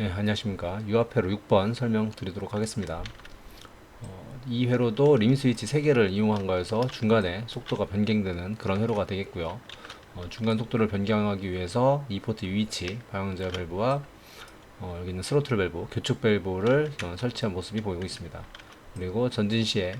네, 안녕하십니까. 유아회로 6번 설명드리도록 하겠습니다. 어, 이 회로도 림 스위치 3개를 이용한 거여서 중간에 속도가 변경되는 그런 회로가 되겠고요. 어, 중간 속도를 변경하기 위해서 이 포트 위치, 방향제어 밸브와 어, 여기 있는 스로틀 밸브, 교축 밸브를 어, 설치한 모습이 보이고 있습니다. 그리고 전진 시에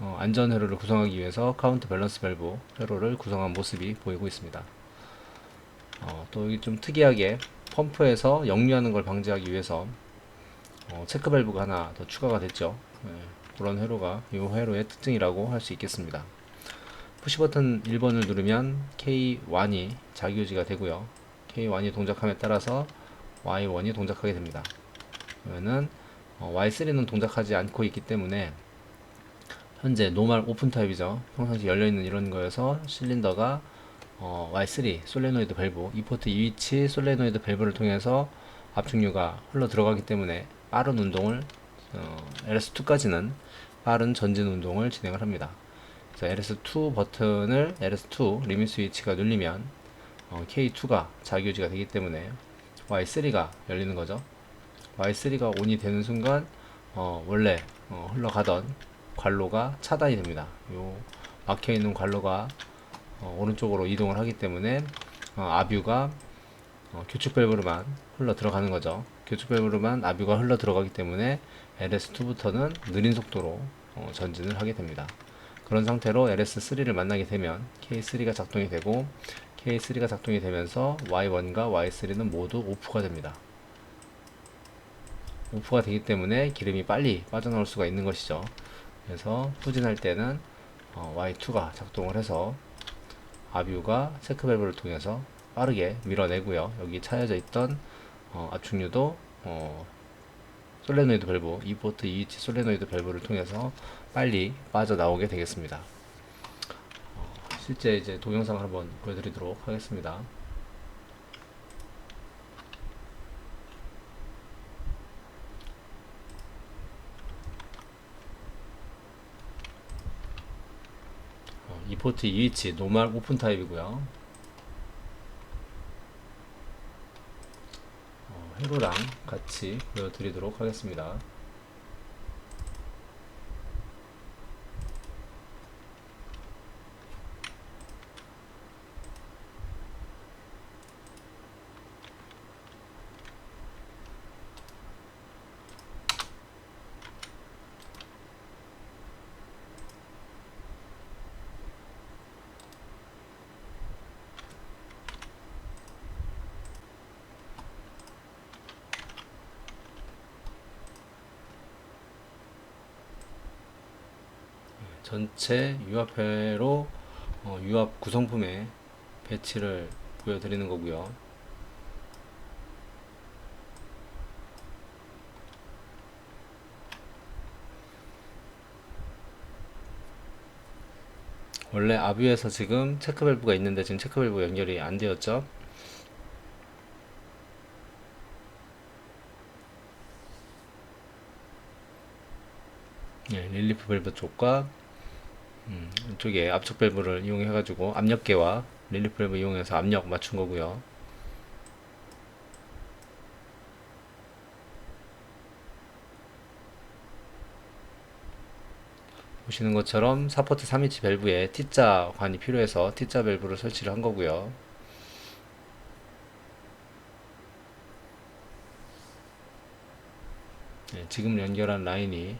어, 안전 회로를 구성하기 위해서 카운트 밸런스 밸브 회로를 구성한 모습이 보이고 있습니다. 어, 또 여기 좀 특이하게 펌프에서 역류하는 걸 방지하기 위해서 어, 체크 밸브가 하나 더 추가가 됐죠. 예, 그런 회로가 이 회로의 특징이라고 할 수 있겠습니다. 푸시 버튼 1번을 누르면 K1이 자기유지가 되고요. K1이 동작함에 따라서 Y1이 동작하게 됩니다. 그러면은 어, Y3는 동작하지 않고 있기 때문에 현재 노멀 오픈 타입이죠. 평상시 열려 있는 이런 거여서 실린더가 어, Y3 솔레노이드 밸브 이 포트 2위치 솔레노이드 밸브를 통해서 압축류가 흘러 들어가기 때문에 빠른 운동을 어, LS2까지는 빠른 전진 운동을 진행을 합니다. 그래서 LS2 버튼을 LS2 리밋 스위치가 눌리면 어, K2가 자기유지가 되기 때문에 Y3가 열리는 거죠. Y3가 온이 되는 순간 어, 원래 어, 흘러가던 관로가 차단이 됩니다. 요 막혀 있는 관로가 어, 오른쪽으로 이동을 하기 때문에 어, 아뷰가 어, 교축 밸브로만 흘러 들어가는 거죠. 교축 밸브로만 아뷰가 흘러 들어가기 때문에 LS2부터는 느린 속도로 어, 전진을 하게 됩니다. 그런 상태로 LS3를 만나게 되면 K3가 작동이 되고 K3가 작동이 되면서 Y1과 Y3는 모두 오프가 됩니다. 오프가 되기 때문에 기름이 빨리 빠져나올 수가 있는 것이죠. 그래서 후진할 때는 어, Y2가 작동을 해서 아뷰가 체크 밸브를 통해서 빠르게 밀어내고요. 여기 차여져 있던 어, 압축류도 어, 솔레노이드 밸브, 이 포트 2위치 솔레노이드 밸브를 통해서 빨리 빠져나오게 되겠습니다. 어, 실제 이제 동영상을 한번 보여드리도록 하겠습니다. 어, 이 포트 2위치 노멀 오픈 타입이고요. 어, 회로랑 같이 보여드리도록 하겠습니다. 전체 유압회로 어, 유압 구성품의 배치를 보여드리는 거고요. 원래 아뷰에서 지금 체크 밸브가 있는데 지금 체크 밸브 연결이 안 되었죠. 네, 릴리프 밸브 쪽과 음, 이쪽에 압축 밸브를 이용해 가지고 압력계와 릴리프 밸브 이용해서 압력 맞춘 거고요. 보시는 것처럼 사포트 3인치 밸브에 T자 관이 필요해서 T자 밸브를 설치를 한 거고요. 네, 지금 연결한 라인이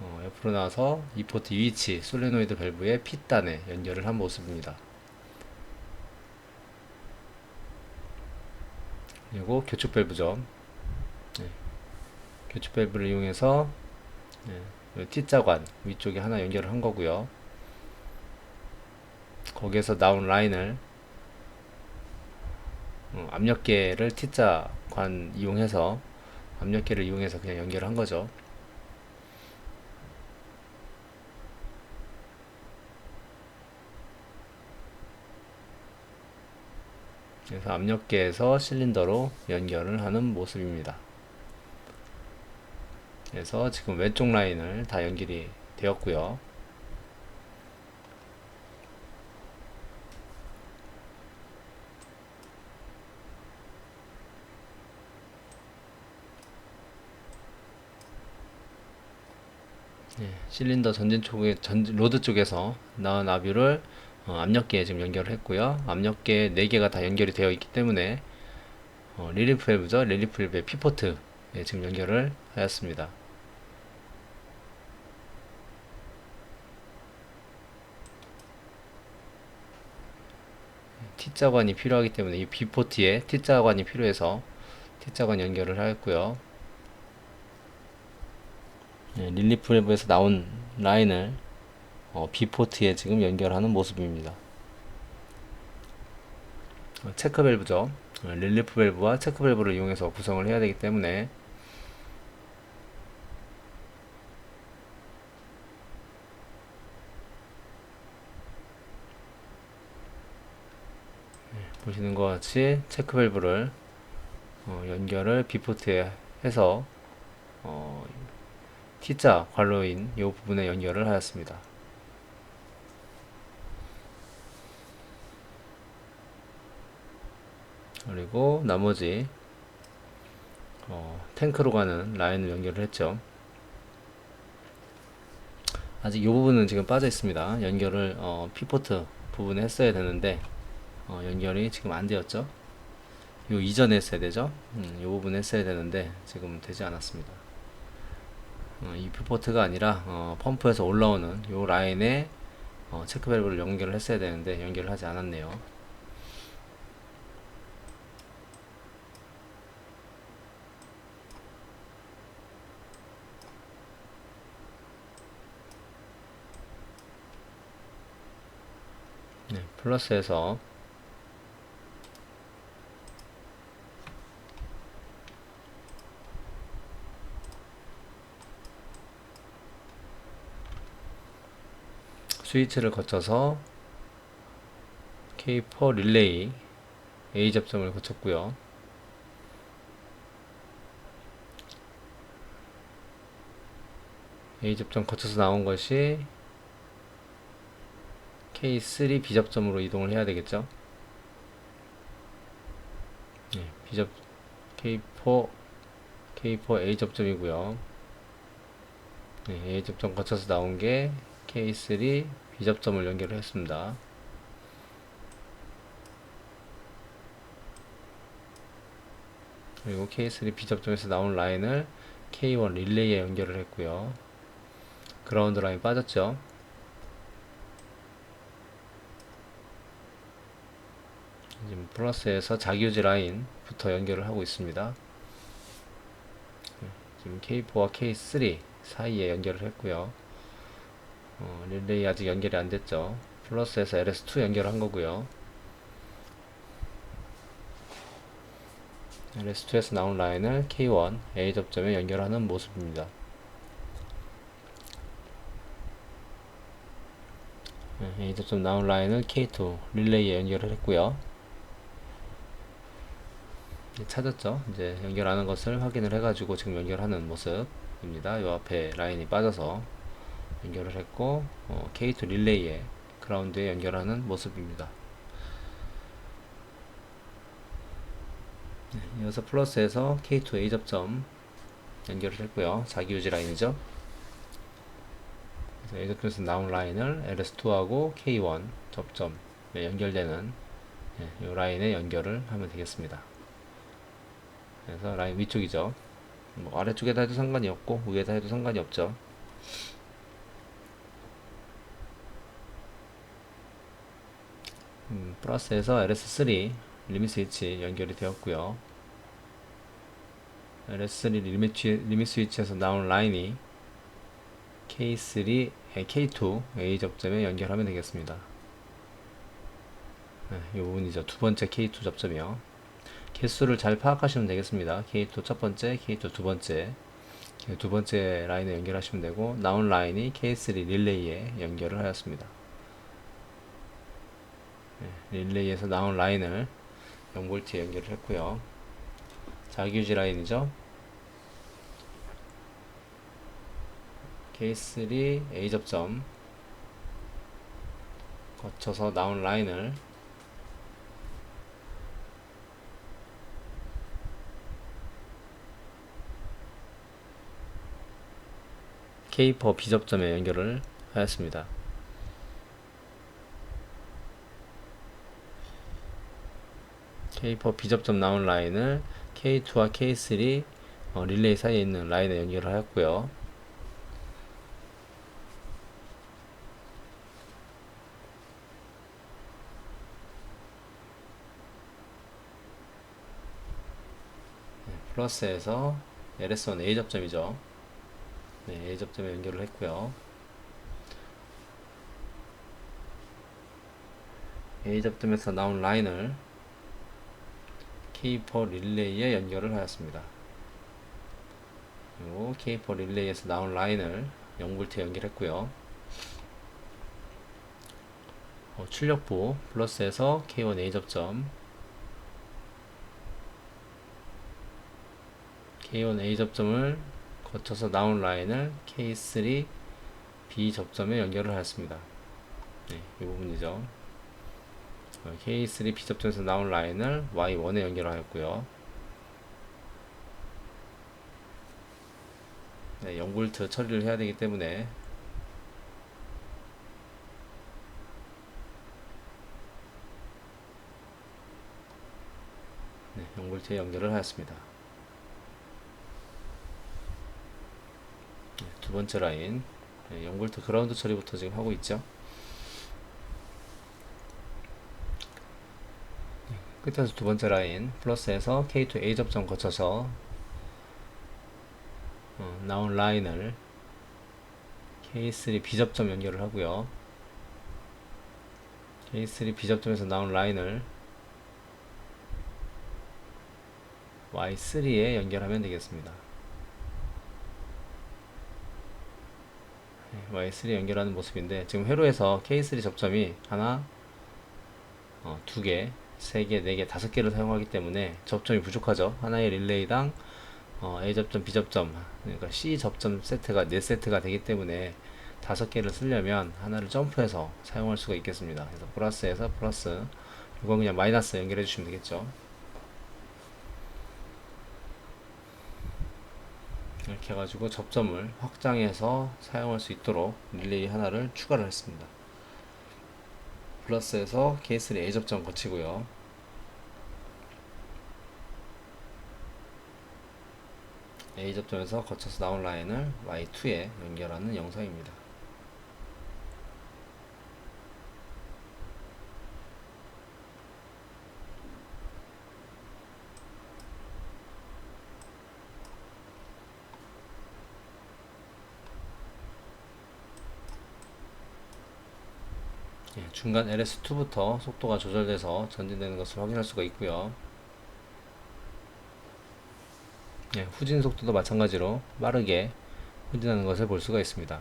어, 옆으로 나와서 이 포트 위치 솔레노이드 밸브의 P단에 연결을 한 모습입니다. 그리고 교축 밸브죠. 네. 교축 밸브를 이용해서 네, T자관 위쪽에 하나 연결을 한 거고요. 거기에서 나온 라인을 어, 압력계를 T자관 이용해서 압력계를 이용해서 그냥 연결한 거죠. 그래서 압력계에서 실린더로 연결을 하는 모습입니다. 그래서 지금 왼쪽 라인을 다 연결이 되었고요. 예, 실린더 전진 쪽에 전 로드 쪽에서 나온 아뷰를 어, 압력계에 지금 연결을 했고요. 압력계 4개가 다 연결이 되어 있기 때문에 어, 릴리프 밸브죠. 릴리프 밸브의 피포트에 지금 연결을 하였습니다. T자관이 필요하기 때문에 이 B포트에 T자관이 필요해서 T자관 연결을 하였고요. 네, 릴리프 밸브에서 나온 라인을 어, B포트에 지금 연결하는 모습입니다. 어, 체크 밸브죠. 어, 릴리프 밸브와 체크 밸브를 이용해서 구성을 해야 되기 때문에 네, 보시는 것 같이 체크 밸브를 어, 연결을 B포트에 해서 어, T자 관로인 이 부분에 연결을 하였습니다. 그리고 나머지 어, 탱크로 가는 라인을 연결을 했죠. 아직 이 부분은 지금 빠져 있습니다. 연결을 어, 피포트 부분에 했어야 되는데 어, 연결이 지금 안 되었죠. 요 이전에 했어야 되죠. 음, 이 부분 했어야 되는데 지금 되지 않았습니다. 어, 이 피포트가 아니라 어, 펌프에서 올라오는 요 라인에 어, 체크 밸브를 연결을 했어야 되는데 연결을 하지 않았네요. 네, 플러스에서 스위치를 거쳐서 K4 릴레이 A 접점을 거쳤고요. A 접점 거쳐서 나온 것이 K3 B 접점으로 이동을 해야 되겠죠. 네, B 접 K4 K4 A 접점이고요. 네, A 접점 거쳐서 나온 게 K3 B 접점을 연결을 했습니다. 그리고 K3 B 접점에서 나온 라인을 K1 릴레이에 연결을 했고요. 그라운드 라인 빠졌죠. 지금 플러스에서 자기유지 라인부터 연결을 하고 있습니다. 네, 지금 K4와 K3 사이에 연결을 했고요. 어, 릴레이 아직 연결이 안 됐죠. 플러스에서 LS2 연결한 거고요. LS2에서 나온 라인을 K1 A 접점에 연결하는 모습입니다. 네, A 접점 나온 라인을 K2 릴레이에 연결을 했고요. 찾았죠. 이제 연결하는 것을 확인을 해가지고 지금 연결하는 모습입니다. 이 앞에 라인이 빠져서 연결을 했고 어, K2 릴레이에 그라운드에 연결하는 모습입니다. 네, 이어서 플러스에서 K2 A 접점 연결을 했고요. 자기 유지 라인이죠. A 접점에서 나온 라인을 LS2하고 K1 접점에 연결되는 네, 이 라인에 연결을 하면 되겠습니다. 그래서 라인 위쪽이죠. 뭐 아래쪽에다 해도 상관이 없고 위에다 해도 상관이 없죠. 음, 플러스에서 LS3 리밋 스위치 연결이 되었고요. LS3 리밋, 리밋 스위치에서 나온 라인이 K3, K2 A 접점에 연결하면 되겠습니다. 네, 이 부분이죠. 두 번째 K2 접점이요. 개수를 잘 파악하시면 되겠습니다. K2 첫 번째, K2 두 번째. 두 번째 라인에 연결하시면 되고 나온 라인이 K3 릴레이에 연결을 하였습니다. 네, 릴레이에서 나온 라인을 0V에 연결을 했고요. 자기유지 라인이죠. K3 A 접점 거쳐서 나온 라인을 K퍼 B접점에 연결을 하였습니다. K퍼 B접점 나온 라인을 K2와 K3 어, 릴레이 사이에 있는 라인에 연결을 하였고요. 네, 플러스에서 LS1 A 접점이죠. 네, A 접점에 연결을 했고요. A 접점에서 나온 라인을 K4 릴레이에 연결을 하였습니다. 그리고 K4 릴레이에서 나온 라인을 0볼트에 연결했고요. 어, 출력부 플러스에서 K1 A 접점 K1 A 접점을 거쳐서 나온 라인을 K3 B 접점에 연결을 하였습니다. 네, 이 부분이죠. 어, K3 B 접점에서 나온 라인을 Y1에 연결하였고요. 네, 0V 처리를 해야 되기 때문에 네, 0V에 연결을 하였습니다. 네, 두 번째 라인 네, 0V 그라운드 처리부터 지금 하고 있죠. 네, 끝에서 두 번째 라인 플러스에서 K2 A 접점 거쳐서 어, 나온 라인을 K3 B 접점 연결을 하고요. K3 B 접점에서 나온 라인을 Y3에 연결하면 되겠습니다. Y3에 연결하는 모습인데 지금 회로에서 K3 접점이 하나, 어, 두 개, 세 개, 네 개, 다섯 개를 사용하기 때문에 접점이 부족하죠. 하나의 릴레이당 어, A 접점, B 접점, 그러니까 C 접점 세트가 4세트가 되기 때문에 다섯 개를 쓰려면 하나를 점프해서 사용할 수가 있겠습니다. 그래서 플러스에서 플러스, 이건 그냥 마이너스 연결해 주시면 되겠죠. 이렇게 해가지고 접점을 확장해서 사용할 수 있도록 릴레이 하나를 추가를 했습니다. 플러스에서 K3 A 접점 거치고요. A 접점에서 거쳐서 나온 라인을 Y2에 연결하는 영상입니다. 예, 중간 LS2부터 속도가 조절돼서 전진되는 것을 확인할 수가 있고요. 예, 후진 속도도 마찬가지로 빠르게 후진하는 것을 볼 수가 있습니다.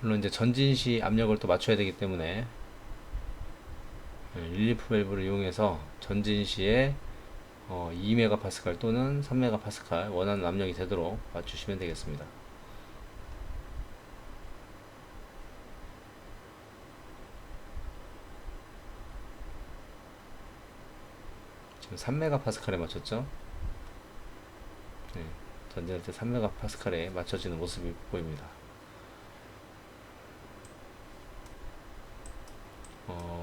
물론 이제 전진 시 압력을 또 맞춰야 되기 때문에 예, 릴리프 밸브를 이용해서 전진 시에 어, 2메가파스칼 또는 3메가파스칼 원하는 압력이 되도록 맞추시면 되겠습니다. 지금 3메가파스칼에 맞췄죠? 네, 전진할 때 3메가파스칼에 맞춰지는 모습이 보입니다. 어,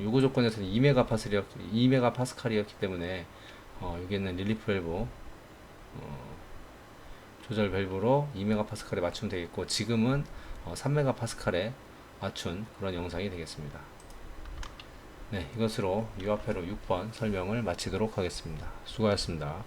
요구 조건에서는 2메가파스칼이었기, 2메가파스칼이었기 때문에 어, 여기는 릴리프 밸브 어, 조절 밸브로 2메가파스칼에 맞추면 되겠고 지금은 어, 3메가파스칼에 맞춘 그런 영상이 되겠습니다. 네, 이것으로 유아페로 6번 설명을 마치도록 하겠습니다. 수고하셨습니다.